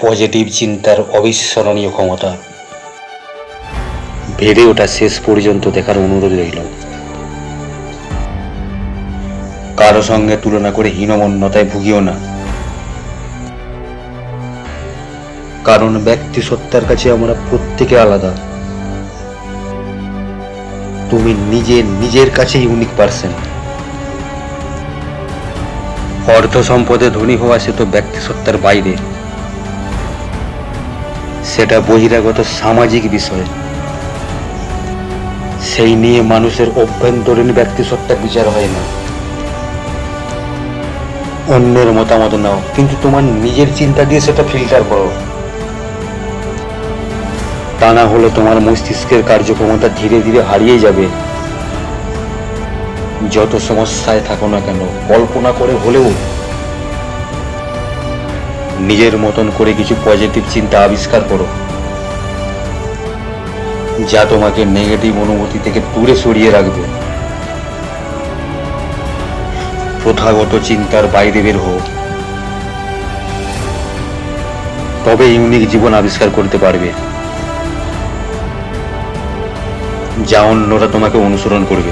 Positive চিন্তার অবিস্মরণীয় ক্ষমতা। ভিডিওটা শেষ পর্যন্ত দেখার অনুরোধ রইল। কারও সঙ্গে তুলনা করে হীনমন্যতায় ভুগিও না। কারণ ব্যক্তি সত্তার কাছে আমরা প্রত্যেকে আলাদা। তুমি নিজে নিজের কাছে ইউনিক পারসন অর্থ সম্পদে ধনী হওয়া সে তো ব্যক্তি সত্তার বাইরে। সেটা বহিরাগত সামাজিক বিষয়। সেই নিয়ে মানুষের অভ্যন্তরীণ ব্যক্তি সত্তার বিচার হয় না। অন্যের মতামত নাও, কিন্তু তোমার নিজের চিন্তা দিয়ে সেটা ফিল্টার করো। তা না হলে তোমার মস্তিষ্কের কার্যক্ষমতা ধীরে ধীরে হারিয়ে যাবে। যত সমস্যায় থাকো না কেন, কল্পনা করে হলেও নিজের মতন করে কিছু পজিটিভ চিন্তা আবিষ্কার করো। যা তোমাকে নেগেটিভ অনুভূতি থেকে দূরে সরিয়ে রাখবে। প্রথাগত চিন্তার বাইরে বের হও। তবে ইউনিক জীবন আবিষ্কার করতে পারবে। যা অন্যরা তোমাকে অনুসরণ করবে।